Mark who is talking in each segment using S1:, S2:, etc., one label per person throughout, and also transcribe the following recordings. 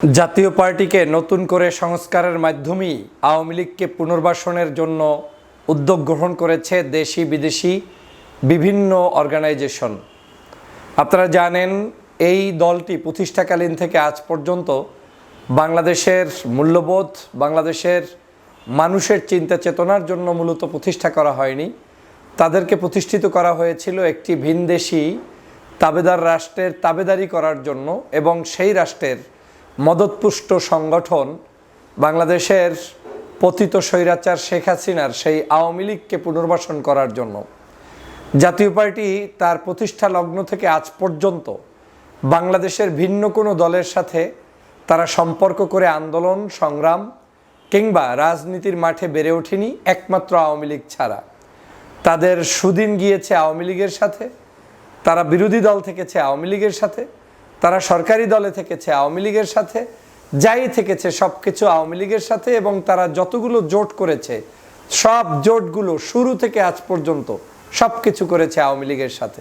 S1: জাতীয় পার্টিকে নতুন করে সংস্কারের মাধ্যমেই আওয়ামী লীগকে পুনর্বাসনের জন্য উদ্যোগ গ্রহণ করেছে দেশি বিদেশি বিভিন্ন অর্গানাইজেশন। আপনারা জানেন, এই দলটি প্রতিষ্ঠাকালীন থেকে আজ পর্যন্ত বাংলাদেশের মূল্যবোধ, বাংলাদেশের মানুষের চিন্তা চেতনার জন্য মূলত প্রতিষ্ঠা করা হয়নি। তাদেরকে প্রতিষ্ঠিত করা হয়েছিল একটি ভিনদেশি তাবেদার রাষ্ট্রের তাবেদারি করার জন্য এবং সেই রাষ্ট্রের মদতপুষ্ট সংগঠন বাংলাদেশের পতিত স্বৈরাচার শেখ হাসিনার সেই আওয়ামী লীগকে পুনর্বাসন করার জন্য। জাতীয় পার্টি তার প্রতিষ্ঠা লগ্ন থেকে আজ পর্যন্ত বাংলাদেশের ভিন্ন কোনো দলের সাথে তারা সম্পর্ক করে আন্দোলন, সংগ্রাম কিংবা রাজনীতির মাঠে বেড়ে ওঠেনি একমাত্র আওয়ামী লীগ ছাড়া। তাদের সুদিন গিয়েছে আওয়ামী লীগের সাথে, তারা বিরোধী দল থেকেছে আওয়ামী লীগের সাথে তারা সরকারি দলে থেকেছে, আওয়ামী লীগের সাথে, যাই থেকেছে সব কিছু আওয়ামী লীগের সাথে এবং তারা যতগুলো জোট করেছে, সব জোটগুলো শুরু থেকে আজ পর্যন্ত সব কিছু করেছে আওয়ামী লীগের সাথে।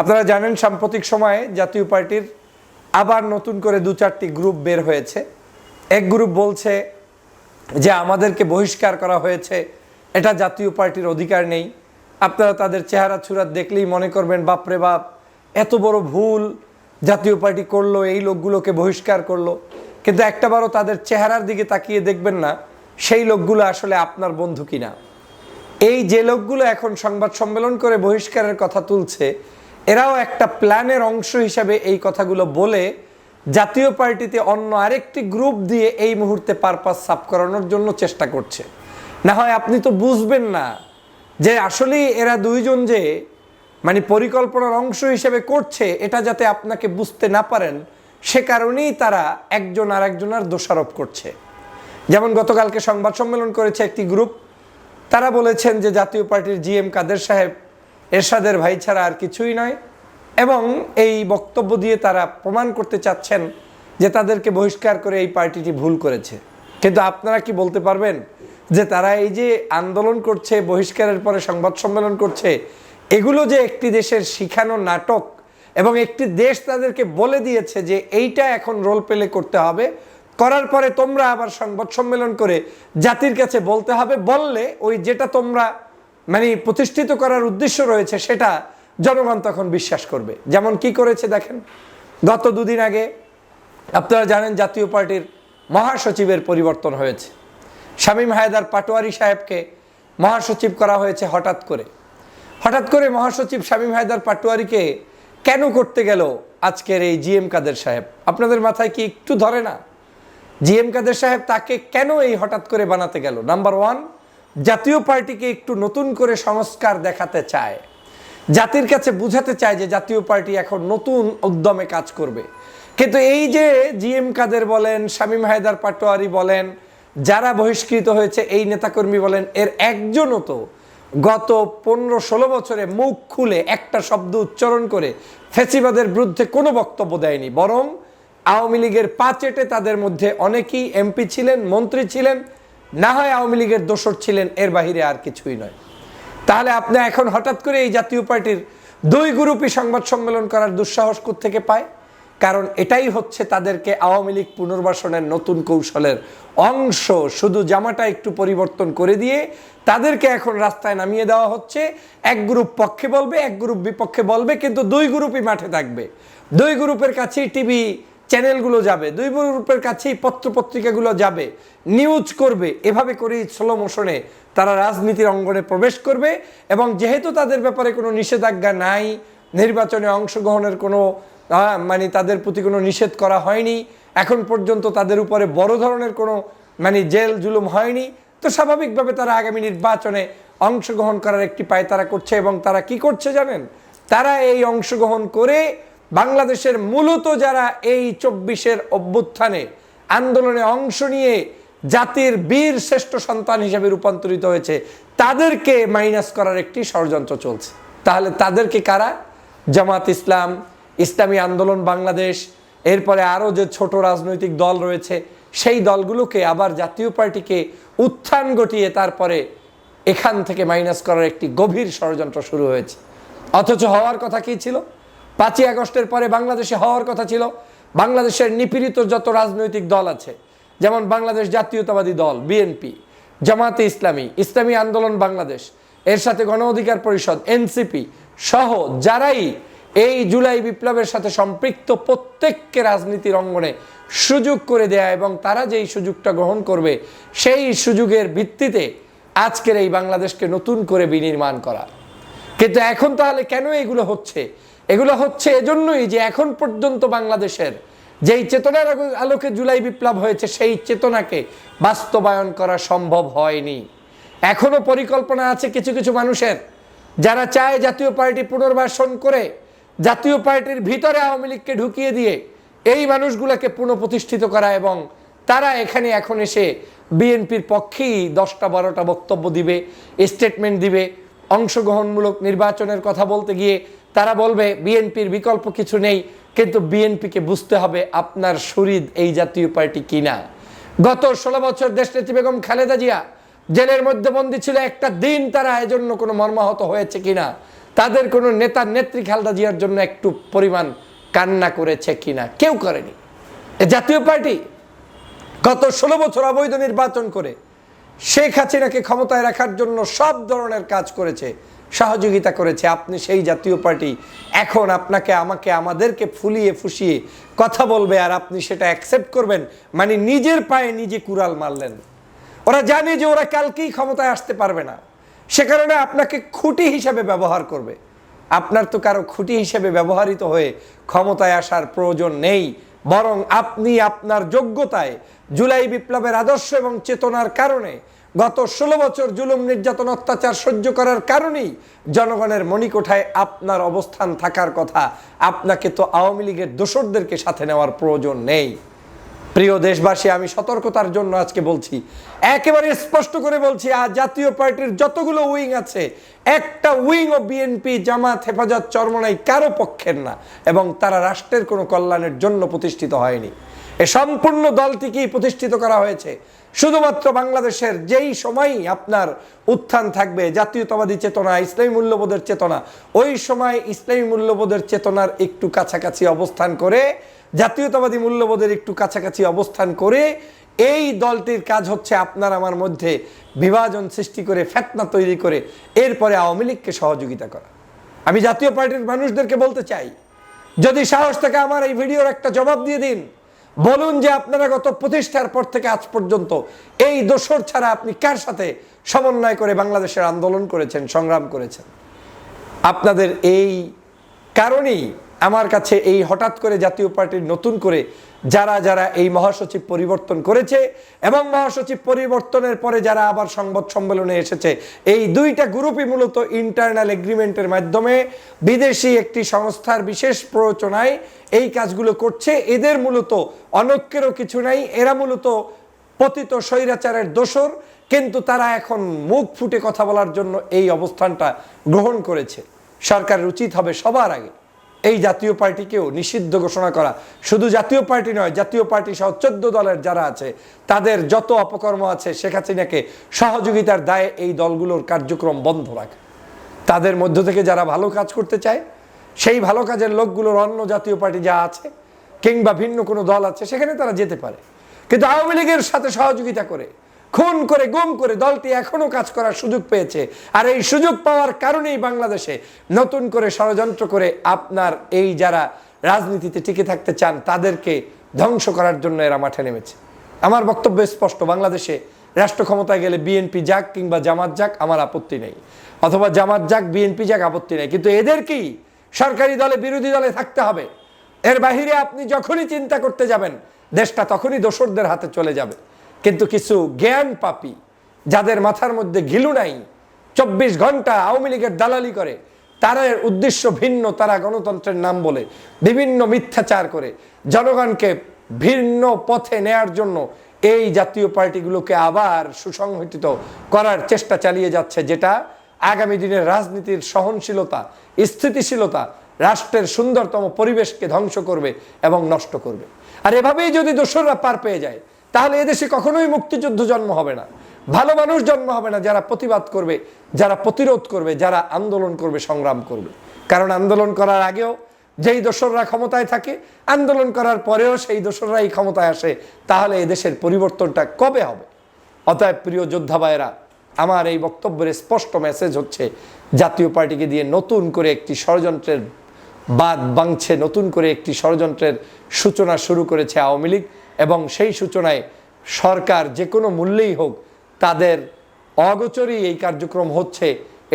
S1: আপনারা জানেন, সাম্প্রতিক সময়ে জাতীয় পার্টির আবার নতুন করে দু চারটি গ্রুপ বের হয়েছে। এক গ্রুপ বলছে যে, আমাদেরকে বহিষ্কার করা হয়েছে, এটা জাতীয় পার্টির অধিকার নেই। আপনারা তাদের চেহারা ছুরাত দেখলেই মনে করবেন, বাপরে বাপ, এত বড় ভুল জাতীয় পার্টি করল, এই লোকগুলোকে বহিষ্কার করল, কিন্তু একটাবারও তাদের চেহারার দিকে তাকিয়ে দেখবেন না, সেই লোকগুলো আসলে আপনার বন্ধু কিনা। এই যে লোকগুলো এখন সংবাদ সম্মেলন করে বহিষ্কারের কথা তুলছে, এরাও একটা প্ল্যানের অংশ হিসাবে এই কথাগুলো বলে জাতীয় পার্টিতে অন্য আরেকটি গ্রুপ দিয়ে এই মুহূর্তে পারপাস সাফ করানোর জন্য চেষ্টা করছে। না হয় আপনি তো বুঝবেন না যে আসলেই এরা দুইজন যে মানে পরিকল্পনার অংশ হিসেবে করছে, এটা যাতে আপনাকে বুঝতে না পারেন, সে কারণেই তারা একজন আর একজনের দোষারোপ করছে। যেমন গতকালকে সংবাদ সম্মেলন করেছে একটি গ্রুপ, তারা বলেছেন যে জাতীয় পার্টির জি এম কাদের সাহেব, এরশাদের ভাই ছাড়া আর কিছুই নয়, এবং এই বক্তব্য দিয়ে তারা প্রমাণ করতে চাচ্ছেন যে তাদেরকে বহিষ্কার করে এই পার্টিটি ভুল করেছে। কিন্তু আপনারা কি বলতে পারবেন যে তারা এই যে আন্দোলন করছে, বহিষ্কারের পরে সংবাদ সম্মেলন করছে এগুলো যে একটি দেশের শিখানো নাটক এবং একটি দেশ তাদেরকে বলে দিয়েছে যে এইটা এখন রোল প্লে করতে হবে। করার পরে তোমরা আবার সংবাদ সম্মেলন করে জাতির কাছে বলতে হবে। বললে ওই যেটা তোমরা মানে প্রতিষ্ঠিত করার উদ্দেশ্য রয়েছে সেটা জনগণ তখন বিশ্বাস করবে। যেমন কি করেছে দেখেন, গত দুদিন আগে আপনারা জানেন জাতীয় পার্টির মহাসচিবের পরিবর্তন হয়েছে। শামীম হায়দার পাটোয়ারি সাহেবকে মহাসচিব করা হয়েছে হঠাৎ করে। হঠাৎ করে মহাসচিব শামীম হায়দার পাটোয়ারিকে কেন করতে গেল আজকের এই জিএম কাদের সাহেব? আপনাদের মাথায় কি একটু ধরে না? জিএম কাদের সাহেব তাকে কেন এই হঠাৎ করে বানাতে গেল? নাম্বার ওয়ান জাতীয় পার্টিকে একটু নতুন করে সংস্কার দেখাতে চায়। জাতির কাছে বুঝাতে চায় যে জাতীয় পার্টি এখন নতুন উদ্যমে কাজ করবে। কিন্তু এই যে জিএম কাদের বলেন, শামীম হায়দার পাটোয়ারি বলেন, যারা বহিষ্কৃত হয়েছে, এই নেতাকর্মী বলেন, এর একজনও তো গত পনেরো ষোলো বছরে মুখ খুলে একটা শব্দ উচ্চারণ করে ফেসিবাদের বিরুদ্ধে কোনো বক্তব্য দেয়নি। বরং আওয়ামী লীগের পাচেটে তাদের মধ্যে অনেকেই এমপি ছিলেন, মন্ত্রী ছিলেন, না হয় আওয়ামী লীগের দোসর ছিলেন, এর বাহিরে আর কিছুই নয়। তাহলে আপনি এখন হঠাৎ করে এই জাতীয় পার্টির দুই গ্রুপই সংবাদ সম্মেলন করার দুঃসাহস থেকে পায়? কারণ এটাই হচ্ছে তাদেরকে আওয়ামী লীগ পুনর্বাসনের নতুন কৌশলের অংশ। শুধু জামাটা একটু পরিবর্তন করে দিয়ে তাদেরকে এখন রাস্তায় নামিয়ে দেওয়া হচ্ছে। এক গ্রুপ পক্ষে বলবে, এক গ্রুপ বিপক্ষে বলবে, কিন্তু দুই গ্রুপই মাঠে থাকবে। দুই গ্রুপের কাছেই টিভি চ্যানেলগুলো যাবে, দুই গ্রুপের কাছেই পত্রপত্রিকাগুলো যাবে, নিউজ করবে। এভাবে করেই স্লো মোশনে তারা রাজনীতির অঙ্গনে প্রবেশ করবে এবং যেহেতু তাদের ব্যাপারে কোনো নিষেধাজ্ঞা নাই, নির্বাচনে অংশগ্রহণের কোনো মানে তাদের প্রতি কোনো নিষেধ করা হয়নি। এখন পর্যন্ত তাদের উপরে বড় ধরনের কোনো মানে জেল জুলুম হয়নি। তো স্বাভাবিকভাবে তারা আগামী নির্বাচনে অংশগ্রহণ করার একটি পায় তারা করছে এবং তারা কি করছে জানেন? তারা এই অংশগ্রহণ করে বাংলাদেশের মূলত যারা এই চব্বিশের অভ্যুত্থানে আন্দোলনে অংশ নিয়ে জাতির বীর শ্রেষ্ঠ সন্তান হিসেবে রূপান্তরিত হয়েছে, তাদেরকে মাইনাস করার একটি ষড়যন্ত্র চলছে। তাহলে তাদেরকে কারা? জামাত ইসলাম ইসলামী আন্দোলন বাংলাদেশ, এরপরে আরও যে ছোট রাজনৈতিক দল রয়েছে, সেই দলগুলোকে আবার জাতীয় পার্টিকে উত্থান ঘটিয়ে তারপরে এখান থেকে মাইনাস করার একটি গভীর ষড়যন্ত্র শুরু হয়েছে। অথচ হওয়ার কথা কি ছিল? পাঁচই আগস্টের পরে বাংলাদেশে হওয়ার কথা ছিল, বাংলাদেশের নিপীড়িত যত রাজনৈতিক দল আছে, যেমন বাংলাদেশ জাতীয়তাবাদী দল, বিএনপি, জামাতে ইসলামী ইসলামী আন্দোলন বাংলাদেশ, এর সাথে গণ অধিকার পরিষদ, এনসিপি সহ যারাই এই জুলাই বিপ্লবের সাথে সম্পৃক্ত প্রত্যেককে রাজনীতির অঙ্গনে সুযোগ করে দেয়া এবং তারা যেই সুযোগটা গ্রহণ করবে, সেই সুযোগের ভিত্তিতে আজকের এই বাংলাদেশকে নতুন করে বিনির্মাণ করা। কিন্তু এখন তাহলে কেন এগুলো হচ্ছে? এগুলো হচ্ছে এজন্যই যে এখন পর্যন্ত বাংলাদেশের যেই চেতনার আলোকে জুলাই বিপ্লব হয়েছে, সেই চেতনাকে বাস্তবায়ন করা সম্ভব হয়নি। এখনও পরিকল্পনা আছে কিছু কিছু মানুষের। যারা চায় জাতীয় পার্টি পুনর্বাসন করে জাতীয় পার্টির ভিতরে আওয়ামী লীগকে ঢুকিয়ে দিয়ে এই মানুষগুলোকে পুনঃপ্রতিষ্ঠিত করা এবং তারা এখানে এখন এসে বিএনপির পক্ষেই দশটা বারোটা বক্তব্য দিবে স্টেটমেন্ট দিবে, অংশগ্রহণমূলক নির্বাচনের কথা বলতে গিয়ে তারা বলবে, বিএনপির বিকল্প কিছু নেই, কিন্তু বিএনপিকে বুঝতে হবে আপনার শরীর এই জাতীয় পার্টি কিনা। গত ষোলো বছর দেশনেত্রী বেগম খালেদা জিয়া জেলের মধ্যে বন্দী ছিল, একটা দিন তারা এজন্য কোনো মর্মাহত হয়েছে কিনা? তাদের কোনো নেতা নেত্রী খালেদা জিয়ার জন্য একটু পরিমাণ কান্না করেছে কিনা? কেউ করেনি। জাতীয় পার্টি গত ষোলো বছর অবৈধ নির্বাচন করে শেখ হাসিনাকে ক্ষমতায় রাখার জন্য সব ধরনের কাজ করেছে, সহযোগিতা করেছে। আপনি সেই জাতীয় পার্টি, এখন আপনাকে, আমাকে, আমাদেরকে ফুলিয়ে ফুসিয়ে কথা বলবে আর আপনি সেটা অ্যাকসেপ্ট করবেন মানে নিজের পায়ে নিজে কুড়াল মারলেন। ওরা জানে যে ওরা কালকেই ক্ষমতায় আসতে পারবে না। সে কারণে আপনাকে খুঁটি হিসাবে ব্যবহার করবে। আপনার তো কারও খুঁটি হিসেবে ব্যবহৃত হয়ে ক্ষমতায় আসার প্রয়োজন নেই। বরং আপনি আপনার যোগ্যতায় জুলাই বিপ্লবের আদর্শ এবং চেতনার কারণে গত ষোলো বছর জুলুম, নির্যাতন, অত্যাচার সহ্য করার কারণেই জনগণের মণিকোঠায় আপনার অবস্থান থাকার কথা। আপনাকে তো আওয়ামী লীগের দোসরদেরকে সাথে নেওয়ার প্রয়োজন নেই। প্রিয় দেশবাসী, আমি সতর্কতার জন্য আজকে বলছি, একেবারে স্পষ্ট করে বলছি আর জাতীয় পার্টির যতগুলো উইং আছে, একটা উইং ও বিএনপি জামাত হেফাজত চরমনাই কারও পক্ষের না, এবং তারা রাষ্ট্রের কোনো কল্যাণের জন্য প্রতিষ্ঠিত হয়নি। এ সম্পূর্ণ দলটিকেই প্রতিষ্ঠিত করা হয়েছে। শুধুমাত্র বাংলাদেশের যেই সময়ই আপনার উত্থান থাকবে, জাতীয়তাবাদী চেতনা, ইসলামী মূল্যবোধের চেতনা, ওই সময় ইসলামী মূল্যবোধের চেতনার একটু কাছাকাছি অবস্থান করে জাতীয়তাবাদী মূল্যবোধের একটু কাছাকাছি অবস্থান করে এই দলটির কাজ হচ্ছে আপনার আমার মধ্যে বিভাজন সৃষ্টি করে, ফেতনা তৈরি করে, এরপরে আওয়ামী লীগকে সহযোগিতা করা। আমি জাতীয় পার্টির মানুষদেরকে বলতে চাই, যদি সাহস থাকে আমার এই ভিডিওর একটা জবাব দিয়ে দিন, বলুন যে আপনারা গত প্রতিষ্ঠার পর থেকে আজ পর্যন্ত এই দোসর ছাড়া আপনি কার সাথে সমন্বয় করে বাংলাদেশের আন্দোলন করেছেন, সংগ্রাম করেছেন? আপনাদের এই কারণেই আমার কাছে এই হঠাৎ করে জাতীয় পার্টির নতুন করে যারা যারা এই মহাসচিব পরিবর্তন করেছে এবং মহাসচিব পরিবর্তনের পরে যারা আবার সংবাদ সম্মেলনে এসেছে, এই দুইটা গ্রুপই মূলত ইন্টারনাল এগ্রিমেন্টের মাধ্যমে বিদেশি একটি সংস্থার বিশেষ প্ররোচনায় এই কাজগুলো করছে। এদের মূলত অনৈক্যেরও কিছু নাই, এরা মূলত পতিত স্বৈরাচারের দোসর কিন্তু তারা এখন মুখ ফুটে কথা বলার জন্য এই অবস্থানটা গ্রহণ করেছে। সরকারের উচিত হবে সবার আগে। এই জাতীয় পার্টিকেও নিষিদ্ধ ঘোষণা করা। শুধু জাতীয় পার্টি নয়, জাতীয় পার্টি সহ চোদ্দ দলের যারা আছে, তাদের যত অপকর্ম আছে, শেখ হাসিনাকে সহযোগিতার দায়ে এই দলগুলোর কার্যক্রম বন্ধ রাখা। তাদের মধ্য থেকে যারা ভালো কাজ করতে চায়, সেই ভালো কাজের লোকগুলোর অন্য জাতীয় পার্টি যা আছে, কিংবা ভিন্ন কোনো দল আছে, সেখানে তারা যেতে পারে। কিন্তু আওয়ামী লীগের সাথে সহযোগিতা করে খুন করে, গুম করে দলটি এখনও কাজ করার সুযোগ পেয়েছে। আর এই সুযোগ পাওয়ার কারণেই বাংলাদেশে নতুন করে ষড়যন্ত্র করে আপনার এই যারা রাজনীতিতে টিকে থাকতে চান, তাদেরকে ধ্বংস করার জন্য এরা মাঠে নেমেছে। আমার বক্তব্য স্পষ্ট, বাংলাদেশে রাষ্ট্র ক্ষমতায় গেলে বিএনপি যাক কিংবা জামাত যাক, আমার আপত্তি নেই। অথবা জামাত যাক, বিএনপি যাক, আপত্তি নেই। কিন্তু এদেরকেই সরকারি দলে, বিরোধী দলে থাকতে হবে। এর বাহিরে আপনি যখনই চিন্তা করতে যাবেন, দেশটা তখনই দোসরদের হাতে চলে যাবে। কিন্তু কিছু জ্ঞান পাপি যাদের মাথার মধ্যে ঘিলু নাই, চব্বিশ ঘণ্টা আওয়ামী লীগের দালালি করে, তার উদ্দেশ্য ভিন্ন, তারা গণতন্ত্রের নাম বলে, বিভিন্ন মিথ্যাচার করে। জনগণকে ভিন্ন পথে নেয়ার জন্য এই জাতীয় পার্টিগুলোকে আবার সুসংগঠিত করার চেষ্টা চালিয়ে যাচ্ছে, যেটা আগামী দিনের রাজনীতির সহনশীলতা, স্থিতিশীলতা, রাষ্ট্রের সুন্দরতম পরিবেশকে ধ্বংস করবে এবং নষ্ট করবে। আর এভাবেই যদি দোসররা পার পেয়ে যায় তাহলে এদেশে কখনোই মুক্তিযুদ্ধ জন্ম হবে না। ভালো মানুষ জন্ম হবে না যারা প্রতিবাদ করবে, যারা প্রতিরোধ করবে, যারা আন্দোলন করবে, সংগ্রাম করবে। কারণ আন্দোলন করার আগেও যেই দোসররা ক্ষমতায় থাকে, আন্দোলন করার পরেও সেই দোসররাই ক্ষমতায় আসে। তাহলে এদেশের পরিবর্তনটা কবে হবে? অতএব প্রিয় যোদ্ধা ভাইয়েরা আমার এই বক্তব্যের স্পষ্ট মেসেজ হচ্ছে, জাতীয় পার্টিকে দিয়ে নতুন করে একটি ষড়যন্ত্রের বাদ বাংছে নতুন করে একটি ষড়যন্ত্রের সূচনা শুরু করেছে আওয়ামী লীগ। এবং সেই সূচনায় সরকার যে কোনো মূল্যেই হোক তাদের অগোচরই এই কার্যক্রম হচ্ছে,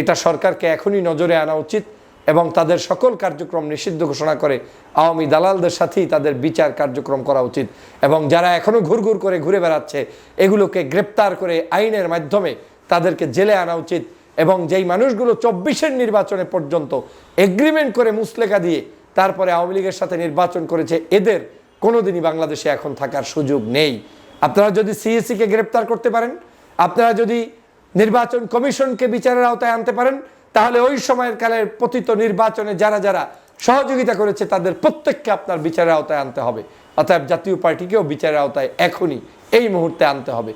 S1: এটা সরকারকে এখনই নজরে আনা উচিত এবং তাদের সকল কার্যক্রম নিষিদ্ধ ঘোষণা করে আওয়ামী দালালদের সাথেই তাদের বিচার কার্যক্রম করা উচিত এবং যারা এখনও ঘুরঘুর করে ঘুরে বেড়াচ্ছে, এগুলোকে গ্রেপ্তার করে আইনের মাধ্যমে তাদেরকে জেলে আনা উচিত এবং যেই মানুষগুলো চব্বিশের নির্বাচনে পর্যন্ত এগ্রিমেন্ট করে মুসলেখা দিয়ে তারপরে আওয়ামী লীগের সাথে নির্বাচন করেছে, এদের কোনোদিনই বাংলাদেশে এখন থাকার সুযোগ নেই। আপনারা যদি সিএসিকে গ্রেপ্তার করতে পারেন, আপনারা যদি নির্বাচন কমিশনকে বিচারের আওতায় আনতে পারেন, তাহলে ওই সময়ের কালের পতিত নির্বাচনে যারা যারা সহযোগিতা করেছে, তাদের প্রত্যেককে আপনার বিচারের আওতায় আনতে হবে। অতএব জাতীয় পার্টিকেও বিচারের আওতায় এখনই এই মুহূর্তে আনতে হবে।